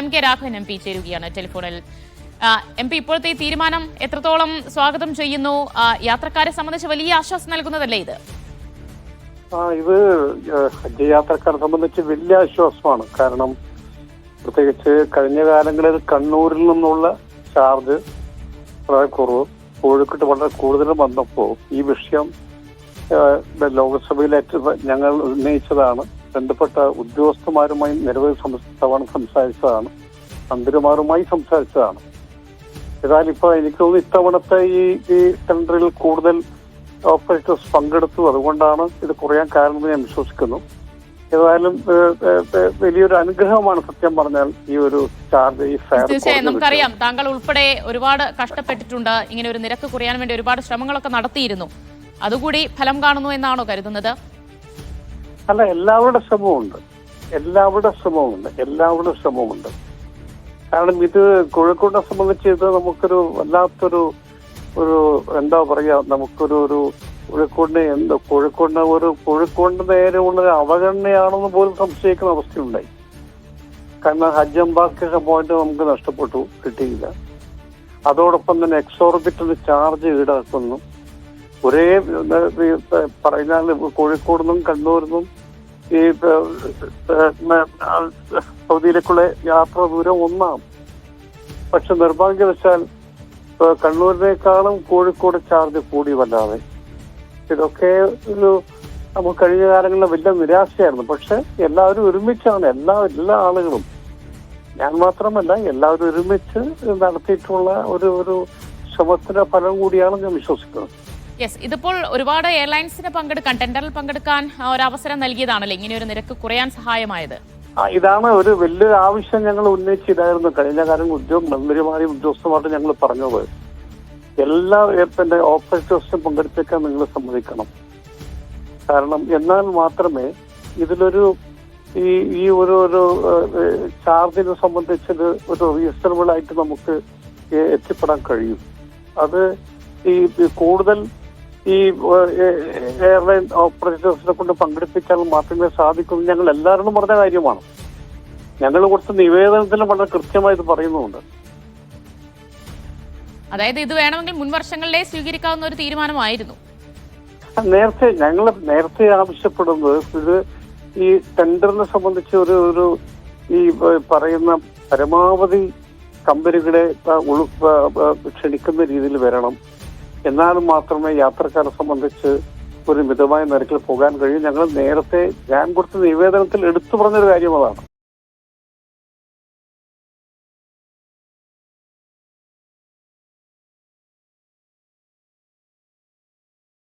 M K Raghavan M P ചേരുകയാണ് ടെലിഫോണിൽ. M P ഇപ്പോഴത്തെ ഈ തീരുമാനം എത്രത്തോളം സ്വാഗതം ചെയ്യുന്നു? യാത്രക്കാരെ സംബന്ധിച്ച് വലിയ ആശ്വാസം നൽകുന്നതല്ലേ ഇത്? ഇത് ഹജ്ജ് യാത്രക്കാരെ സംബന്ധിച്ച് വലിയ ആശ്വാസമാണ്. കാരണം പ്രത്യേകിച്ച് കഴിഞ്ഞ കാലങ്ങളിൽ കണ്ണൂരിൽ നിന്നുള്ള ചാർജ് വളരെ കുറവ്. കോഴിക്കോട്ട് വളരെ കൂടുതൽ വന്നപ്പോൾ ഈ വിഷയം ഏഹ്, ലോകസഭയിലേറ്റ് ഞങ്ങൾ ഉന്നയിച്ചതാണ്. ബന്ധപ്പെട്ട ഉദ്യോഗസ്ഥന്മാരുമായി നിരവധി തവണ സംസാരിച്ചതാണ്. മന്ത്രിമാരുമായി സംസാരിച്ചതാണ്. ഏതായാലും ഇപ്പൊ എനിക്ക് തോന്നുന്നു ഇത്തവണത്തെ ഈ ഈ ടെൻഡറിൽ കൂടുതൽ ഓപ്പറേറ്റേഴ്സ് പങ്കെടുത്തു അതുകൊണ്ടാണ് ഇത് കുറയാൻ കാരണമെന്ന് ഞാൻ വിശ്വസിക്കുന്നു. ഏതായാലും വലിയൊരു അനുഗ്രഹമാണ് സത്യം പറഞ്ഞാൽ ഈ ഒരു ചാർജ് ഈ തീർച്ചയായും നമുക്കറിയാം. താങ്കൾ ഉൾപ്പെടെ ഒരുപാട് കഷ്ടപ്പെട്ടിട്ടുണ്ട്. ഇങ്ങനെ ഒരു നിരക്ക് കുറയാൻ വേണ്ടി ഒരുപാട് ശ്രമങ്ങളൊക്കെ നടത്തിയിരുന്നു. അതുകൂടി ഫലം കാണുന്നു എന്നാണോ കരുതുന്നത്? അല്ല എല്ലാവരുടെ ശ്രമമുണ്ട് എല്ലാവരുടെ ശ്രമമുണ്ട് എല്ലാവരുടെ ശ്രമമുണ്ട് കാരണം ഇത് കോഴിക്കോടിനെ സംബന്ധിച്ച് ഇത് നമുക്കൊരു വല്ലാത്തൊരു ഒരു എന്താ പറയാ നമുക്കൊരു ഒരു കോഴിക്കോടിനെ എന്ത് കോഴിക്കോടിനെ ഒരു കോഴിക്കോടിന്റെ നേരെയുള്ള അവഗണനയാണെന്ന് പോലും സംശയിക്കുന്ന അവസ്ഥയുണ്ടായി. കാരണം ഹജ്ജ് അംബാക്ക പോയിന്റ് നമുക്ക് നഷ്ടപ്പെട്ടു കിട്ടിയില്ല. അതോടൊപ്പം തന്നെ എക്സോർബിറ്റൽ ചാർജ് ഈടാക്കുന്നു. ഒരേ പറഞ്ഞാൽ കോഴിക്കോട് നിന്നും കണ്ണൂരിൽ നിന്നും ഈ സൗദിയിലേക്കുള്ള യാത്ര ദൂരം ഒന്നാണ് പക്ഷെ നിർഭാഗ്യവശാൽ കണ്ണൂരിനേക്കാളും കോഴിക്കോട് ചാർജ് കൂടി വല്ലാതെ. ഇതൊക്കെ ഒരു നമുക്ക് കഴിഞ്ഞ കാലങ്ങളിൽ വലിയ നിരാശയായിരുന്നു. പക്ഷെ എല്ലാവരും ഒരുമിച്ചാണ് എല്ലാ എല്ലാ ആളുകളും. ഞാൻ മാത്രമല്ല എല്ലാവരും ഒരുമിച്ച് നടത്തിയിട്ടുള്ള ഒരു ഒരു ശ്രമത്തിന്റെ ഫലം കൂടിയാണ് ഞാൻ വിശ്വസിക്കുന്നത് യെസ് ഇതിപ്പോൾ ഒരുപാട് എയർലൈൻസിന് പങ്കെടുക്കാൻ ടെൻഡറിൽ പങ്കെടുക്കാൻ ഒരു അവസരം നൽകിയതാണല്ലേ. ഇങ്ങനെ ഒരു നിരക്ക് കുറയാൻ സഹായമായത്. ആ, ഇതാണ് ഒരു വലിയൊരു ആവശ്യം ഞങ്ങൾ ഉന്നയിച്ചിരുന്നു കഴിഞ്ഞ കാലം ഉദ്യോഗ മന്ത്രിമാരെയും ഉദ്യോഗസ്ഥന്മാരും ഞങ്ങൾ പറഞ്ഞത്. എല്ലാ പിന്നെ ഓപ്പറേറ്റേഴ്സിനും പങ്കെടുപ്പിക്കാൻ നിങ്ങൾ സമ്മതിക്കണം. കാരണം എന്നാൽ മാത്രമേ ഇതിലൊരു ഈ ഈ ഒരു ഒരു ചാർജിനെ സംബന്ധിച്ചത് ഒരു റീസണബിൾ ആയിട്ട് നമുക്ക് എത്തിപ്പെടാൻ കഴിയും. അത് ഈ കൂടുതൽ ഈ എയർലൈൻ ഓപ്പറേറ്റേഴ്സിനെ കൊണ്ട് പങ്കെടുപ്പിച്ചാൽ മാത്രമേ സാധിക്കൂ ഞങ്ങൾ എല്ലാവരോടും പറഞ്ഞ കാര്യമാണ്. ഞങ്ങൾ കൊടുത്ത നിവേദനത്തിലും വളരെ കൃത്യമായി ഇത് പറയുന്നുണ്ട് അതായത് ഇത് വേണമെങ്കിൽ മുൻവർഷങ്ങളിലെ സ്വീകരിക്കാവുന്ന ഒരു തീരുമാനമായിരുന്നു. നേരത്തെ ഞങ്ങൾ നേരത്തെ ആവശ്യപ്പെടുന്നത് ഇത് ഈ ടെൻഡറിനെ സംബന്ധിച്ച് ഒരു ഒരു ഈ പറയുന്ന പരമാവധി കമ്പനികളെ ക്ഷണിക്കുന്ന രീതിയിൽ വരണം. എന്നാലും മാത്രമേ യാത്രക്കാരെ സംബന്ധിച്ച് ഒരു മിതമായ നിരക്കിൽ പോകാൻ കഴിയും. ഞങ്ങൾ നേരത്തെ ഞാൻ കൊടുത്ത നിവേദനത്തിൽ എടുത്തു പറഞ്ഞൊരു കാര്യം അതാണ്.